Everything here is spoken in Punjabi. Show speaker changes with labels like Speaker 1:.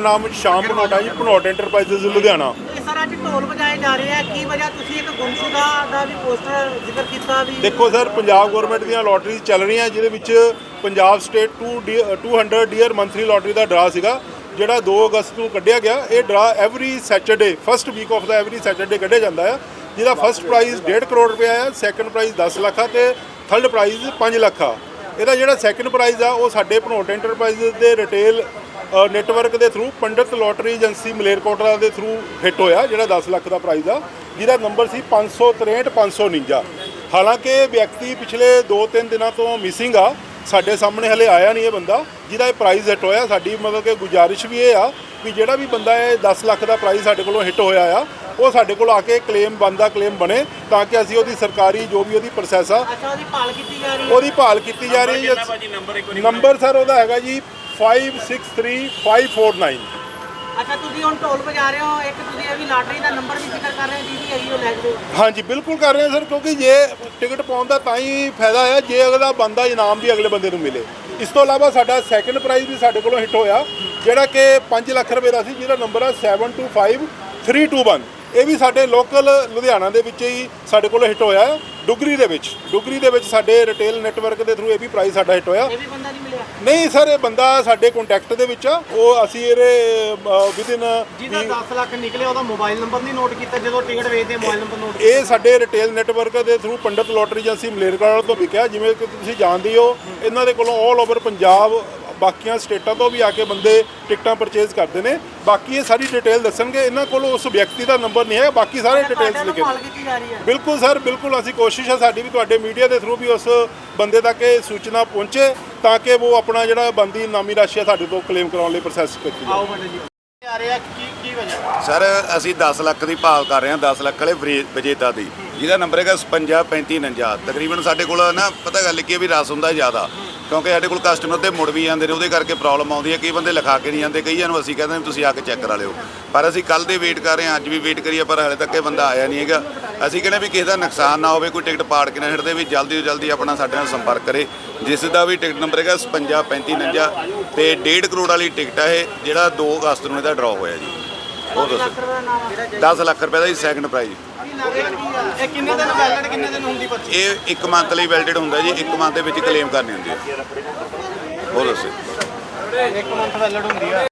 Speaker 1: ਨਾਮ ਸ਼ਾਮ ਭਨੋਟ ਜੀ ਭਨੋਟ ਐਂਟਰਪ੍ਰਾਈਜ਼ਸ ਲੁਧਿਆਣਾ।
Speaker 2: ਸਰ ਅੱਜ ਢੋਲ ਵਜਾਏ ਜਾ ਰਹੇ ਆ। ਕੀ ਵਜ੍ਹਾ ਤੁਸੀਂ ਇੱਕ ਗੁੰਮਸ਼ੁਦਾ ਦਾ ਵੀ ਪੋਸਟਰ ਜ਼ਿਕਰ ਕੀਤਾ ਵੀ
Speaker 1: ਦੇਖੋ ਸਰ ਪੰਜਾਬ ਗਵਰਨਮੈਂਟ ਦੀਆਂ ਲੋਟਰੀਜ਼ ਚੱਲ ਰਹੀਆਂ ਜਿਹਦੇ ਵਿੱਚ Punjab state 2 200 dear monthly lottery ਦਾ ਡਰਾ ਸੀਗਾ ਜਿਹੜਾ 2 ਅਗਸਤ ਨੂੰ ਕੱਢਿਆ ਗਿਆ। ਇਹ draw every Saturday first week of the every Saturday ਕੱਢਿਆ ਜਾਂਦਾ ਹੈ ਜਿਹਦਾ ਫਸਟ ਪ੍ਰਾਈਜ਼ 1.5 ਕਰੋੜ ਰੁਪਏ ਹੈ ਸੈਕੰਡ ਪ੍ਰਾਈਜ਼ 10 ਲੱਖ ਆ ਤੇ ਥਰਡ ਪ੍ਰਾਈਜ਼ 5 ਲੱਖ ਆ। ਇਹਦਾ ਜਿਹੜਾ ਸੈਕੰਡ ਪ੍ਰਾਈਜ਼ ਆ ਉਹ ਸਾਡੇ ਭਨੋਟ ਐਂਟਰਪ੍ਰਾਈਜ਼ਸ ਦੇ ਰਿਟੇਲ ਨੈਟਵਰਕ ਦੇ through Pandit lottery agency Malerkotla ਦੇ ਥਰੂ ਹਿੱਟ ਹੋਇਆ ਜਿਹੜਾ 10 ਲੱਖ ਦਾ ਪ੍ਰਾਈਜ਼ ਆ। ਜਿਹਦਾ ਨੰਬਰ ਸੀ 563 549 ਹਾਲਾਂਕਿ ਇਹ ਵਿਅਕਤੀ ਪਿਛਲੇ 2-3 ਦਿਨਾਂ ਤੋਂ ਮਿਸਿੰਗ ਆ। ਸਾਡੇ ਸਾਹਮਣੇ ਹਲੇ ਆਇਆ ਨਹੀਂ ਇਹ ਬੰਦਾ। ਜਿਹਦਾ ਇਹ ਪ੍ਰਾਈਜ਼ ਹਿੱਟ ਹੋਇਆ ਸਾਡੀ ਮਤਲਬ ਕਿ ਗੁਜ਼ਾਰਿਸ਼ ਵੀ ਇਹ ਆ ਵੀ ਜਿਹੜਾ ਵੀ ਬੰਦਾ ਇਹ 10 ਲੱਖ ਦਾ ਪ੍ਰਾਈਜ਼ ਸਾਡੇ ਕੋਲੋਂ ਹਿੱਟ ਹੋਇਆ ਆ ਉਹ ਸਾਡੇ ਕੋਲ ਆ ਕੇ ਕਲੇਮ ਬੰਦਾ ਕਲੇਮ ਬਣੇ ਤਾਂ ਕਿ ਅਸੀਂ ਉਹਦੀ ਸਰਕਾਰੀ ਜੋ ਵੀ ਉਹਦੀ ਪ੍ਰੋਸੈਸ ਆ
Speaker 2: ਅੱਛਾ ਉਹਦੀ ਭਾਲ ਕੀਤੀ ਜਾ ਰਹੀ ਹੈ।
Speaker 1: ਉਹਦੀ ਭਾਲ ਕੀਤੀ ਜਾ ਰਹੀ ਹੈ। ਨੰਬਰ ਸਰ ਉਹਦਾ ਹੈਗਾ ਜੀ 563549
Speaker 2: ਅੱਛਾ ਤੁਸੀਂ ਹੁਣ ਢੋਲ ਵਜਾ ਰਹੇ ਹੋ ਇੱਕ ਤੁਸੀਂ ਇਹ ਵੀ ਲਾਟਰੀ ਦਾ ਨੰਬਰ ਵੀ ਜ਼ਿਕਰ ਕਰ ਰਹੇ ਹੋ ਜਿਹਦੀ ਹੈਗੀ ਉਹ ਲੈ ਜਾਓ।
Speaker 1: ਹਾਂਜੀ ਬਿਲਕੁਲ ਕਰ ਰਹੇ ਹਾਂ ਸਰ ਕਿਉਂਕਿ ਜੇ ਟਿਕਟ ਪਾਉਣ ਦਾ ਤਾਂ ਹੀ ਫਾਇਦਾ ਹੈ ਜੇ ਅਗਲਾ ਬੰਦਾ ਇਨਾਮ ਵੀ ਅਗਲੇ ਬੰਦੇ ਨੂੰ ਮਿਲੇ। ਇਸ ਤੋਂ ਇਲਾਵਾ ਸਾਡਾ ਸੈਕੰਡ ਪ੍ਰਾਈਜ਼ ਵੀ ਸਾਡੇ ਕੋਲੋਂ ਹਿੱਟ ਹੋਇਆ ਜਿਹੜਾ ਕਿ 5 ਲੱਖ ਰੁਪਏ ਦਾ ਸੀ ਜਿਹਦਾ ਨੰਬਰ ਹੈ 725321 ਇਹ ਵੀ ਸਾਡੇ ਲੋਕਲ ਲੁਧਿਆਣਾ ਦੇ ਵਿੱਚ ਹੀ ਸਾਡੇ ਕੋਲ ਹਿੱਟ ਹੋਇਆ ਹੈ ਡੁਗਰੀ ਦੇ ਵਿੱਚ। ਡੁਗਰੀ ਦੇ ਵਿੱਚ ਸਾਡੇ ਰਿਟੇਲ ਨੈਟਵਰਕ ਦੇ ਥਰੂ ਇਹ ਵੀ ਪ੍ਰਾਈਜ਼ ਸਾਡਾ ਹਿੱਟ ਹੋਇਆ।
Speaker 2: ਇਹ ਵੀ ਬੰਦਾ ਨਹੀਂ ਮਿਲਿਆ।
Speaker 1: ਨਹੀਂ ਸਰ ਇਹ ਬੰਦਾ ਸਾਡੇ ਕੰਟੈਕਟ ਦੇ ਵਿੱਚ ਆ। ਉਹ ਅਸੀਂ ਇਹਦੇ ਵਿਦਿਨ
Speaker 3: ਜਿਹਦਾ 10 ਲੱਖ ਨਿਕਲਿਆ ਉਹਦਾ ਮੋਬਾਈਲ ਨੰਬਰ ਨਹੀਂ ਨੋਟ ਕੀਤਾ। ਜਦੋਂ ਟਿਕਟ ਵੇਚਦੇ ਮੋਬਾਈਲ ਨੰਬਰ ਨੋਟ
Speaker 1: ਇਹ ਸਾਡੇ ਰਿਟੇਲ ਨੈਟਵਰਕ ਦੇ through Pandit lottery agency Malerkotla ਤੋਂ ਵਿਕਿਆ। ਜਿਵੇਂ ਕਿ ਤੁਸੀਂ ਜਾਣਦੇ ਹੋ ਇਹਨਾਂ ਦੇ ਕੋਲੋਂ 올 ਓਵਰ ਪੰਜਾਬ ਬਾਕੀਆਂ ਸਟੇਟਾਂ ਤੋਂ ਵੀ ਆ ਕੇ ਬੰਦੇ ਟਿਕਟਾਂ ਪਰਚੇਜ਼ ਕਰਦੇ ਨੇ। ਬਾਕੀ ਇਹ ਸਾਰੀ ਡਿਟੇਲ ਦੱਸਣਗੇ। ਇਹਨਾਂ ਕੋਲ ਉਸ ਵਿਅਕਤੀ ਦਾ ਨੰਬਰ ਨਹੀਂ ਹੈ ਬਾਕੀ ਸਾਰੇ ਡਿਟੇਲਸ ਲਿਖੇ ਨੇ।
Speaker 2: ਕੀਤੀ ਜਾ ਰਹੀ ਹੈ।
Speaker 1: ਬਿਲਕੁਲ ਸਰ ਬਿਲਕੁਲ ਅਸੀਂ ਕੋਸ਼ਿਸ਼ ਹੈ ਸਾਡੀ ਵੀ ਤੁਹਾਡੇ ਮੀਡੀਆ ਦੇ ਥਰੂ ਵੀ ਉਸ ਬੰਦੇ ਤੱਕ ਇਹ ਸੂਚਨਾ ਪਹੁੰਚੇ ਤਾਂ ਕਿ ਉਹ ਆਪਣਾ ਜਿਹੜਾ ਬੰਦੀ ਇਨਾਮੀ ਰਾਸ਼ੀ ਹੈ ਸਾਡੇ ਤੋਂ ਕਲੇਮ ਕਰਾਉਣ ਲਈ ਪ੍ਰੋਸੈਸ ਕੀਤੀ
Speaker 3: ਆਓ ਬੰਦੇ ਜੀ। ਆ ਰਿਹਾ ਕੀ ਕੀ ਵਜ੍ਹਾ?
Speaker 4: ਸਰ ਅਸੀਂ 10 ਲੱਖ ਦੀ ਭਾਲ ਕਰ ਰਹੇ ਹਾਂ। 10 ਲੱਖ ਵਾਲੇ ਵਿਜੇਤਾ ਦੀ। ਜਿਹਦਾ ਨੰਬਰ ਹੈਗਾ 55 35 49 ਤਕਰੀਬਨ ਸਾਡੇ ਕੋਲ ਨਾ ਪਤਾ ਗੱਲ ਕੀ ਹੈ ਵੀ ਰਸ ਹੁੰਦਾ ਜ਼ਿਆਦਾ। ਕਿਉਂਕਿ ਸਾਡੇ ਕੋਲ ਕਸਟਮਰ ਤੇ ਮੁੜ ਵੀ ਜਾਂਦੇ ਨੇ ਉਹਦੇ ਕਰਕੇ ਪ੍ਰੋਬਲਮ ਆਉਂਦੀ ਹੈ। ਕਈ ਬੰਦੇ ਲਿਖਾ ਕੇ ਨਹੀਂ ਜਾਂਦੇ ਕਈਆਂ ਨੂੰ ਅਸੀਂ ਕਹਿੰਦੇ ਤੁਸੀਂ ਆ ਕੇ ਚੈੱਕ ਕਰਾ ਲਿਓ। ਪਰ ਅਸੀਂ ਕੱਲ ਦੇ ਵੇਟ ਕਰ ਰਹੇ ਹਾਂ ਅੱਜ ਵੀ ਵੇਟ ਕਰੀਏ ਪਰ ਹਲੇ ਤੱਕ ਇਹ ਬੰਦਾ ਆਇਆ ਨਹੀਂ ਹੈਗਾ। ਅਸੀਂ ਕਹਿੰਦੇ ਵੀ ਕਿਸੇ ਦਾ ਨੁਕਸਾਨ ਨਾ ਹੋਵੇ ਕੋਈ ਟਿਕਟ ਪਾੜ ਕੇ ਨਾ ਛੱਡਦੇ ਵੀ ਜਲਦੀ ਤੋਂ ਜਲਦੀ ਆਪਣਾ ਸਾਡੇ ਨਾਲ ਸੰਪਰਕ ਕਰੇ। ਜਿਸ ਦਾ ਵੀ ਟਿਕਟ ਨੰਬਰ ਹੈਗਾ 55 35 49 ਤੇ 1.5 ਕਰੋੜ ਵਾਲੀ ਟਿਕਟ ਹੈ ਇਹ ਜਿਹੜਾ 2 ਅਗਸਤ ਨੂੰ ਇਹਦਾ ਡਰਾ ਹੋਇਆ ਜੀ। ਉਹ ਦੱਸੋ।
Speaker 2: ਲੱਖ ਰੁਪਏ ਦਾ ਨਾਮ ਹੈ
Speaker 4: 10 ਲੱਖ ਰੁਪਏ ਦਾ ਜੀ ਸੈਕੰਡ ਪ੍ਰਾਈਜ਼
Speaker 3: ਇਹ ਕਿੰਨੇ ਦਿਨ ਵੈਲਿਡ ਕਿੰਨੇ ਦਿਨ ਹੁੰਦੀ ਪਰਚੀ
Speaker 4: ਇਹ ਇੱਕ ਮੰਥ ਲਈ ਵੈਲਿਡਡ ਹੁੰਦਾ ਜੀ, ਇੱਕ ਮੰਥ ਦੇ ਵਿੱਚ ਕਲੇਮ ਕਰਨੀ ਹੁੰਦੀ ਹੈ। ਉਹ ਦੱਸੋ
Speaker 3: ਇੱਕ ਮੰਥ ਵੈਲਿਡ ਹੁੰਦੀ ਆ।